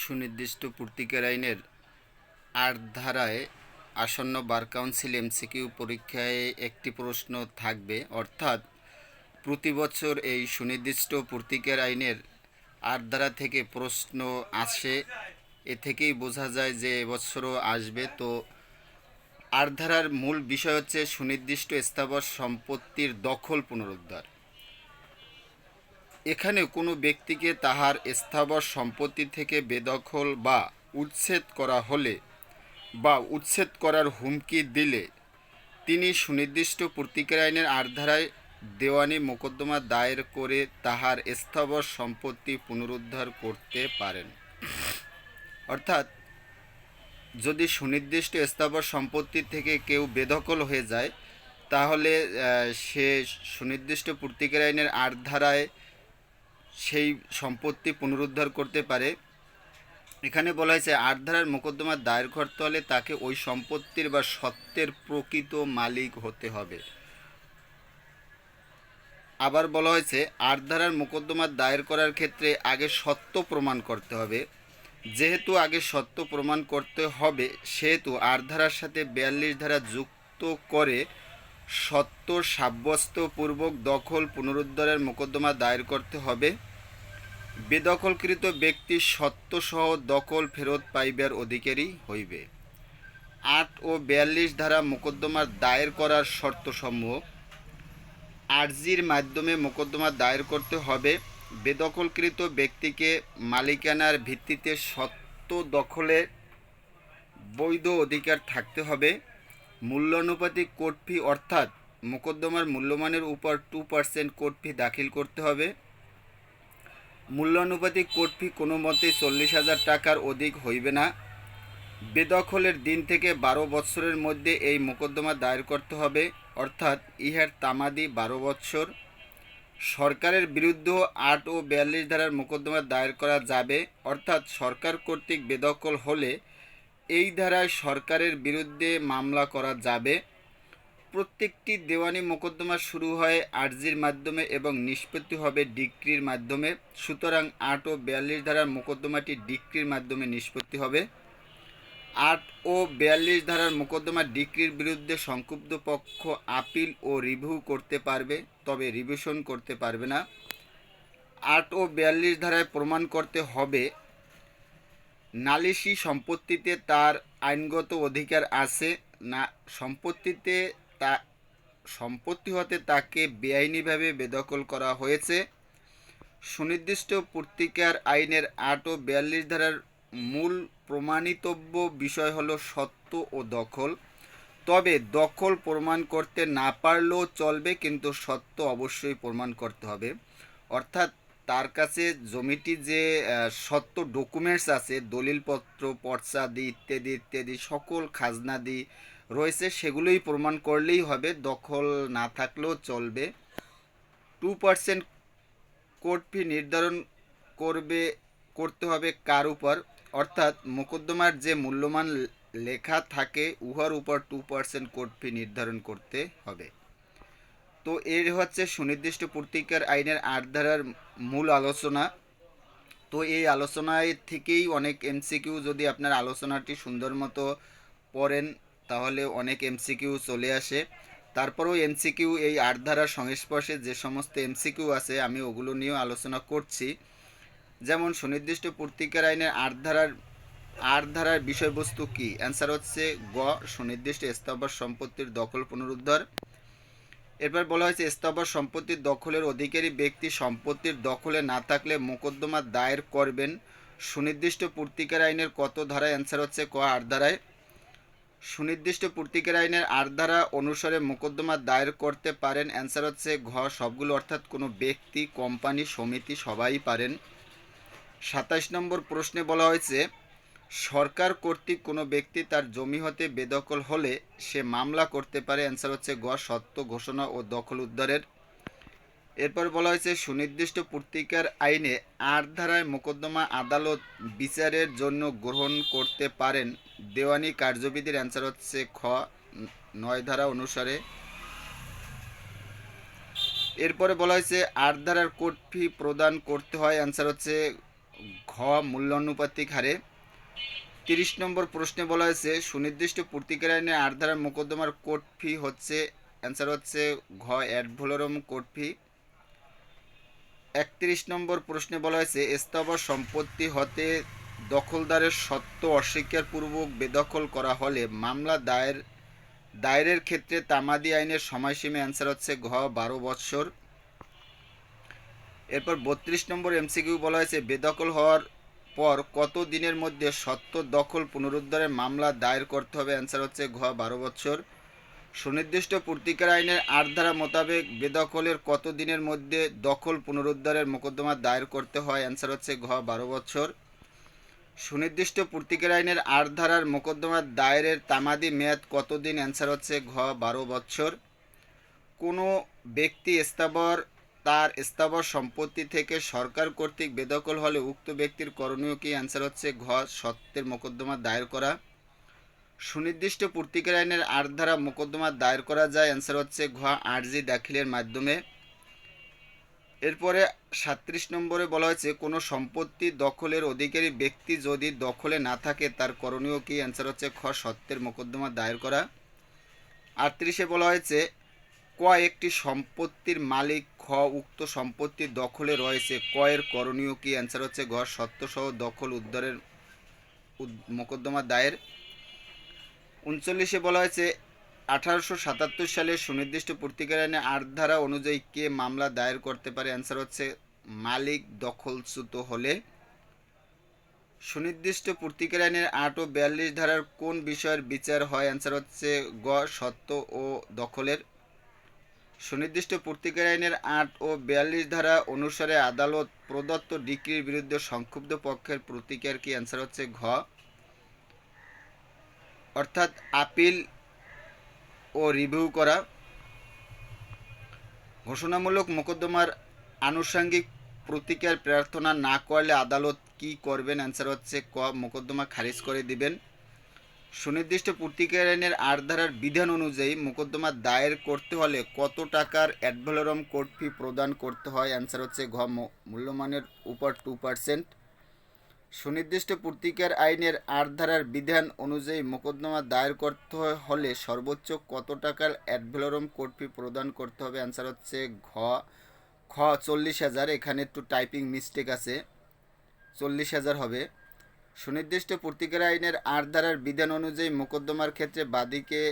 সুনির্দিষ্ট পূর্তিকার আইনের আট ধারায় আসন্ন বার কাউন্সিল এমসিকিউ পরীক্ষায় একটি প্রশ্ন থাকবে। অর্থাৎ প্রতি বছর এই সুনির্দিষ্ট পূর্তিকার আইনের আট ধারা থেকে প্রশ্ন আসে। এ থেকেই বোঝা যায় যে এবছরও আসবে। তো আট ধারার মূল বিষয় হচ্ছে সুনির্দিষ্ট স্থাবর সম্পত্তির দখল পুনরুদ্ধার। এখানে কোনো ব্যক্তিকে তাহার স্থাবর সম্পত্তি থেকে বেদখল বা উচ্ছেদ করা হলে বা উচ্ছেদ করার হুমকি দিলে তিনি সুনির্দিষ্ট প্রতিকার আইনের আট ধারায় দেওয়ানি মোকদ্দমা দায়ের করে তাহার স্থাবর সম্পত্তি পুনরুদ্ধার করতে পারেন। অর্থাৎ যদি সুনির্দিষ্ট স্থাবর সম্পত্তি থেকে কেউ বেদখল হয়ে যায়, তাহলে সে সুনির্দিষ্ট প্রতিকার আইনের আট ধারায় সেই সম্পত্তি পুনরুদ্ধার করতে পারে। এখানে বলা হয়েছে আট ধারার মোকদ্দমা দায়ের করতে হলে তাকে ওই সম্পত্তির বা সত্ত্বের প্রকৃত মালিক হতে হবে। আবার বলা হয়েছে আট ধারার মোকদ্দমা দায়ের করার ক্ষেত্রে আগে সত্য প্রমাণ করতে হবে। যেহেতু আগে সত্য প্রমাণ করতে হবে, সেহেতু আট ধারার সাথে বিয়াল্লিশ ধারা যুক্ত করে সত্য সাব্যস্তপূর্বক দখল পুনরুদ্ধারের মোকদ্দমা দায়ের করতে হবে। বেদখলকৃত ব্যক্তি সত্যসহ দখল ফেরত পাইবার অধিকারী হইবে। আট ও বিয়াল্লিশ ধারা মোকদ্দমার দায়ের করার শর্তসমূহ। আর্জির মাধ্যমে মোকদ্দমা দায়ের করতে হবে। বেদখলকৃত ব্যক্তিকে মালিকানার ভিত্তিতে সত্য দখলে বৈধ অধিকার থাকতে হবে। মূল্যানুপাতিক কোর্ট ফি অর্থাৎ মোকদ্দমার মূল্যমানের উপর টু পার্সেন্ট কোর্ট ফি দাখিল করতে হবে। মূল্যানুপাতিক কোর্ট ফি কোনো মতে চল্লিশ হাজার টাকার অধিক হইবে না। বেদখলের দিন থেকে বারো বৎসরের মধ্যে এই মোকদ্দমা দায়ের করতে হবে, অর্থাৎ ইহার তামাদি বারো বৎসর। সরকারের বিরুদ্ধেও আট ও বিয়াল্লিশ ধারার মোকদ্দমা দায়ের করা যাবে, অর্থাৎ সরকার কর্তৃক বেদখল হলে এই ধারায় সরকারের বিরুদ্ধে মামলা করা যাবে। প্রত্যেকটি দেওয়ানি মোকদ্দমা শুরু হয় আর্জির মাধ্যমে এবং নিষ্পত্তি হবে ডিক্রির মাধ্যমে। সুতরাং আট ও বিয়াল্লিশ ধারার মোকদ্দমাটি ডিক্রির মাধ্যমে নিষ্পত্তি হবে। আট ও বিয়াল্লিশ ধারার মোকদ্দমা ডিক্রির বিরুদ্ধে সংক্ষুব্ধ পক্ষ আপিল ও রিভিউ করতে পারবে, তবে রিভিশন করতে পারবে না। আট ও বিয়াল্লিশ ধারায় প্রমাণ করতে হবে নালিশি সম্পত্তিতে তার আইনগত অধিকার আছে। না, সম্পত্তিতে তা, সম্পত্তি হতে তাকে বেআইনিভাবে বেদখল করা হয়েছে। সুনির্দিষ্ট পূর্তিকার আইনের আট ও বিয়াল্লিশ ধারার মূল প্রমাণিতব্য বিষয় হলো সত্য ও দখল। তবে দখল প্রমাণ করতে না পারলেও চলবে, কিন্তু সত্য অবশ্যই প্রমাণ করতে হবে। অর্থাৎ তার কাছে জমিটি যে সত্য ডকুমেন্টস আছে, দলিলপত্র পর্চাদি ইত্যাদি ইত্যাদি, সকল খাজনাদি রয়েছে, সেগুলোই প্রমাণ করলেই হবে, দখল না থাকলেও চলবে। টু পার্সেন্ট কোর্ট ফি নির্ধারণ করবে, করতে হবে কার উপর? অর্থাৎ মোকদ্দমার যে মূল্যমান লেখা থাকে, উহার উপর টু পার্সেন্ট কোর্ট ফি নির্ধারণ করতে হবে। তো এর হচ্ছে সুনির্দিষ্ট পূর্তিকার আইনের আট ধারার মূল আলোচনা। তো এই আলোচনায় থেকেই অনেক এমসিকিউ যদি আপনার আলোচনাটি সুন্দর মতো পড়েন, তাহলে অনেক এমসিকিউ চলে আসে। তারপরেও এমসিকিউ, এই আট ধারার সংস্পর্শে যে সমস্ত এমসিকিউ আছে, আমি ওগুলো নিয়েও আলোচনা করছি। যেমন সুনির্দিষ্ট পূর্তিকার আইনের আট ধারার আট ধারার বিষয়বস্তু কি? অ্যান্সার হচ্ছে গ, সুনির্দিষ্ট স্থাবর সম্পত্তির দখল পুনরুদ্ধার। এরপর বলা হয়েছে স্থাবর সম্পত্তির দখলের অধিকারী ব্যক্তি সম্পত্তির দখলে না থাকলে মোকদ্দমা দায়ের করবেন। সুনির্দিষ্ট পূর্তিকার আইনের কত ধারায় অ্যান্সার হচ্ছে ক আট ধারায়। সুনির্দিষ্ট পূর্তিকার আইনের আট ধারা অনুসারে মোকদ্দমা দায়ের করতে পারেন। অ্যান্সার হচ্ছে ঘ, সবগুলো অর্থাৎ কোনো ব্যক্তি, কোম্পানি, সমিতি সবাই পারেন। সাতাশ নম্বর প্রশ্নে বলা হয়েছে সরকার কর্তৃক কোনো ব্যক্তি তার জমি হতে বেদখল হলে সে মামলা করতে পারে। অ্যান্সার হচ্ছে গ, সত্য ঘোষণা ও দখল উদ্ধারের। এরপর বলা হয়েছে, সুনির্দিষ্ট পূর্তিকার আইনে আট ধারায় মোকদ্দমা আদালত বিচারের জন্য গ্রহণ করতে পারেন। দেওয়ানি কার্যবিধির অ্যান্সার হচ্ছে খ, নয় ধারা অনুসারে। এরপরে বলা হয়েছে, আট ধারার কোর্ট ফি প্রদান করতে হয়। অ্যান্সার হচ্ছে ঘ, মূল্যানুপাতিক হারে। তিরিশ নম্বর প্রশ্নে বলা হয়েছে, সুনির্দিষ্ট পূর্তিকার আইনে আট ধারার মোকদ্দমার কোর্ট ফি হচ্ছে অ্যান্সার হচ্ছে ঘ অ্যাডভোলোরম কোর্ট ফি। একত্রিশ নম্বর প্রশ্নে বলা হয়েছে স্থাবর সম্পত্তি হতে দখলদারের সত্য অস্বীকারপূর্বক বেদখল করা হলে মামলা দায়ের, দায়েরের ক্ষেত্রে তামাদি আইনের সময়সীমা অ্যান্সার হচ্ছে ঘ, বারো বৎসর। এরপর বত্রিশ নম্বর এমসিকিউ বলা হয়েছে, বেদখল হওয়ার পর কত দিনের মধ্যে সত্য দখল পুনরুদ্ধারের মামলা দায়ের করতে হবে? অ্যান্সার হচ্ছে ঘ, বারো বছর। সুনির্দিষ্ট পূর্তিকার আইনের আট ধারা মোতাবেক বেদখলের কত দিনের মধ্যে দখল পুনরুদ্ধারের মোকদ্দমা দায়ের করতে হয়? অ্যান্সার হচ্ছে ঘ, বারো বছর। সুনির্দিষ্ট পূর্তিকার আইনের আট ধারার মোকদ্দমা দায়েরের তামাদি মেয়াদ কতদিন? অ্যান্সার হচ্ছে ঘ, বারো বছর। কোনো ব্যক্তি স্থাবর তার স্থাবর সম্পত্তি থেকে সরকার কর্তৃক বেদখল হলে উক্ত ব্যক্তির করণীয় কি? অ্যান্সার হচ্ছে ঘ, সত্যের মোকদ্দমা দায়ের করা। সুনির্দিষ্ট পূর্তিকার আইনের আট ধারা মোকদ্দমা দায়ের করা যায়। অ্যান্সার হচ্ছে ঘ, আরজি দাখিলের মাধ্যমে। এরপরে সাত্রিশ নম্বরে বলা হয়েছে, কোনো সম্পত্তি দখলের অধিকারী ব্যক্তি যদি দখলে না থাকে, তার করণীয় কি? অ্যান্সার হচ্ছে খ সত্যের মোকদ্দমা দায়ের করা। আটত্রিশে বলা হয়েছে ক একটি সম্পত্তির মালিক খ উক্ত সম্পত্তির দখলে রয়েছে। ক এর করণীয় কি? অ্যান্সার হচ্ছে ঘ, সত্যসহ দখল উদ্ধারের মোকদ্দমা দায়ের। উনচল্লিশে বলা হয়েছে, আঠারোশো সাতাত্তর সালে সুনির্দিষ্ট পূর্তিকার আইনে আট ধারা অনুযায়ী কে মামলা দায়ের করতে পারে? অ্যান্সার হচ্ছে, মালিক দখলচ্যুত হলে। সুনির্দিষ্ট পূর্তিকার আইনের আট ও বিয়াল্লিশ ধারার কোন বিষয়ের বিচার হয়? অ্যান্সার হচ্ছে গ সত্য ও দখলের। সুনির্দিষ্ট পূর্তিকার আইনের আট ও বিয়াল্লিশ ধারা অনুসারে আদালত প্রদত্ত ডিক্রির বিরুদ্ধে সংক্ষুব্ধ পক্ষের প্রতিকার কি? অ্যান্সার হচ্ছে ঘ। অর্থাৎ আপিল ও রিভিউ করা। ঘোষণামূলক মোকদ্দমার আনুষঙ্গিক প্রতিকার প্রার্থনা না করলে আদালত কি করবেন? অ্যান্সার হচ্ছে ক। মোকদ্দমা খারিজ করে দিবেন। সুনির্দিষ্ট পূর্তিকার আইনের আট ধারার বিধান অনুযায়ী মোকদ্দমা দায়ের করতে হলে কত টাকার অ্যাডভেলোরম কোর্ট ফি প্রদান করতে হয়? অ্যান্সার হচ্ছে ঘ মূল্যমানের উপর টু পার্সেন্ট সুনির্দিষ্ট পূর্তিকার আইনের আট ধারার বিধান অনুযায়ী মোকদ্দমা দায়ের করতে হলে সর্বোচ্চ কত টাকার অ্যাডভেলোরম কোর্ট ফি প্রদান করতে হবে? অ্যান্সার হচ্ছে ঘ। খ, চল্লিশ হাজার। এখানে একটু টাইপিং মিস্টেক আছে। চল্লিশ হাজার হবে। সুনির্দিষ্ট পূর্তিকার আইনের আট ধারার বিধান অনুযায়ী মোকদ্দমার ক্ষেত্রে বাদীকে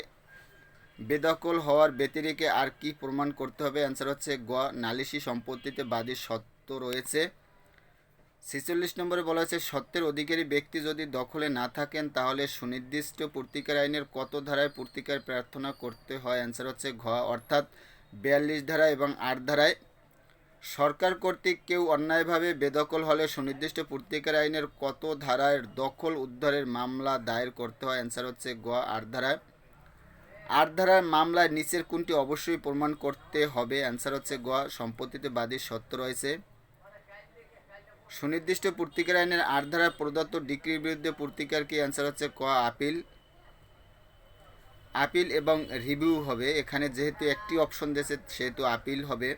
বেদখল হওয়ার ব্যতিরেকে আর কি প্রমাণ করতে হবে? অ্যান্সার হচ্ছে গ, নালিশি সম্পত্তিতে বাদীর সত্য রয়েছে। ছেচল্লিশ নম্বরে বলা হয়েছে, সত্যের অধিকারী ব্যক্তি যদি দখলে না থাকেন, তাহলে সুনির্দিষ্ট পূর্তিকার আইনের কত ধারায় পূর্তিকার প্রার্থনা করতে হয়? অ্যান্সার হচ্ছে ঘ, অর্থাৎ বিয়াল্লিশ ধারা এবং আট ধারায়। সরকার কর্তৃক কেউ অন্যায়ভাবে বেদখল হলে সুনির্দিষ্ট পূর্তিকার আইনের কত ধারায় দখল উদ্ধারের মামলা দায়ের করতে হয়? অ্যান্সার হচ্ছে গ, আট ধারায়। আট ধারার মামলায় নিচের কোনটি অবশ্যই প্রমাণ করতে হবে? অ্যান্সার হচ্ছে গ, সম্পত্তিতে বাদীর সত্য রয়েছে। সুনির্দিষ্ট পূর্তিকার আইনের আট ধারায় প্রদত্ত ডিগ্রির বিরুদ্ধে পূর্তিকার কি? অ্যান্সার হচ্ছে ক, আপিল। আপিল এবং রিভিউ হবে। এখানে যেহেতু একটি অপশন দিয়েছে, সেহেতু আপিল হবে।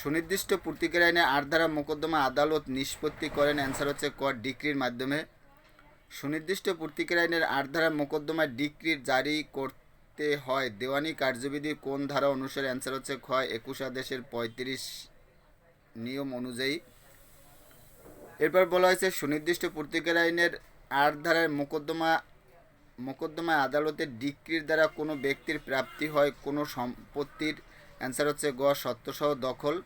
সুনির্দিষ্ট পূর্তিকার আইনে আট ধারা মোকদ্দমা আদালত নিষ্পত্তি করেন। অ্যান্সার হচ্ছে ক, ডিক্রির মাধ্যমে। সুনির্দিষ্ট পূর্তিকার আইনের আট ধারা মোকদ্দমা ডিক্রি জারি করতে হয়। দেওয়ানি কার্যবিধির কোন ধারা অনুসারে? অ্যান্সার হচ্ছে খ, একুশ আদেশের পঁয়ত্রিশ নিয়ম অনুযায়ী। এরপর বলা হয়েছে, সুনির্দিষ্ট পূর্তিকার আইনের আট ধারার মোকদ্দমা, মোকদ্দমায় আদালতের ডিক্রির দ্বারা কোনো ব্যক্তির প্রাপ্তি হয়, কোনো সম্পত্তির অ্যান্সার হচ্ছে গ, সত্যসহ দখল।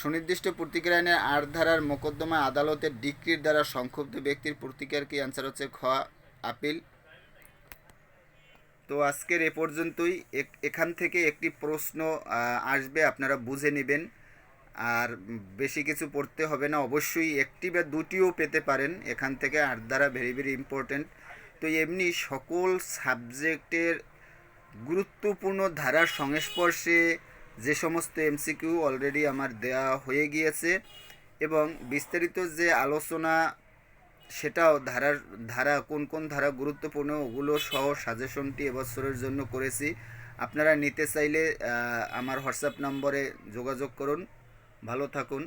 সুনির্দিষ্ট পূর্তিকার আইনের আট ধারার মোকদ্দমা আদালতের ডিক্রির দ্বারা সংক্ষুব্ধ ব্যক্তির প্রতিকার কি অ্যান্সার হচ্ছে খ, আপিল। তো আজকের এ পর্যন্তই। এখান থেকে একটি প্রশ্ন আসবে, আপনারা বুঝে নেবেন। আর বেশি কিছু পড়তে হবে না, অবশ্যই একটি বা দুটিও পেতে পারেন। এখান থেকে আট দ্বারা ভেরি ভেরি ইম্পর্ট্যান্ট তো এমনি সকল সাবজেক্টের গুরুত্বপূর্ণ ধারার সংস্পর্শে যে সমস্ত এমসিকিউ অলরেডি আমার দেয়া হয়ে গিয়েছে এবং বিস্তারিত যে আলোচনা সেটাও ধারার, ধারা, কোন কোন ধারা গুরুত্বপূর্ণ, ওগুলো সহ সাজেশনটি এবছরের জন্য করেছি। আপনারা নিতে চাইলে আমার হোয়াটসঅ্যাপ নম্বরে যোগাযোগ করুন। ভালো থাকুন।